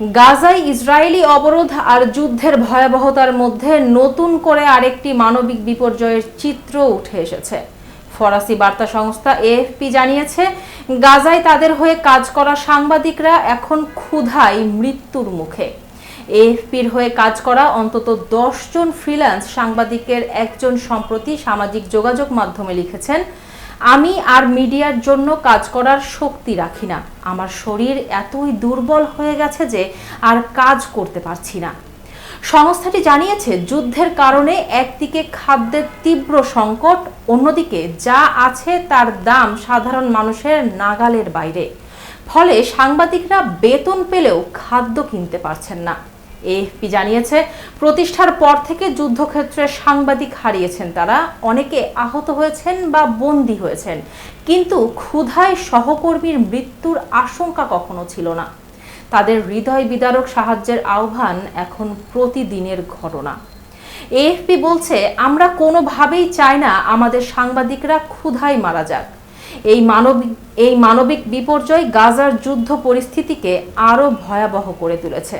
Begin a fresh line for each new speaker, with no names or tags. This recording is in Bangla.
গাজায় ইসরায়েলি অবরোধ আর যুদ্ধের ভয়াবহতার মধ্যে নতুন করে আরেকটি মানবিক বিপর্যয়ের চিত্র উঠে এসেছে। ফরাসি বার্তা সংস্থা এএফপি জানিয়েছে, গাজায় তাদের হয়ে কাজ করা সাংবাদিকরা এখন ক্ষুধায় মৃত্যুর মুখে। এএফপির হয়ে কাজ করা অন্তত দশজন ফ্রিল্যান্স সাংবাদিকের একজন সম্প্রতি সামাজিক যোগাযোগ মাধ্যমে লিখেছেন আমি আর মিডিয়ার জন্য কাজ করার শক্তি রাখি না। আমার শরীর এতই দুর্বল হয়ে গেছে যে আর কাজ করতে পারছি না। সংস্থাটি জানিয়েছে, যুদ্ধের কারণে একদিকে খাদ্যের তীব্র সংকট, অন্যদিকে যা আছে তার দাম সাধারণ মানুষের নাগালের বাইরে। ফলে সাংবাদিকরা বেতন পেলেও খাদ্য কিনতে পারছেন না। এএফপি জানিয়েছে, প্রতিষ্ঠার পর থেকে যুদ্ধক্ষেত্রে সাংবাদিক হারিয়েছেন তারা, অনেকে আহত হয়েছেন বা বন্দী হয়েছেন। কিন্তু ক্ষুধায় সহকর্মীর মৃত্যুর আশঙ্কা কখনো ছিল না। তাদের হৃদয় বিদারক সাহায্যের আহ্বান এখন প্রতিদিনের ঘটনা। এএফপি বলছে, আমরা কোনোভাবেই চাই না আমাদের সাংবাদিকরা ক্ষুধায় মারা যাক। এই মানবিক এই মানবিক বিপর্যয় গাজার যুদ্ধ পরিস্থিতিকে আরও ভয়াবহ করে তুলেছে।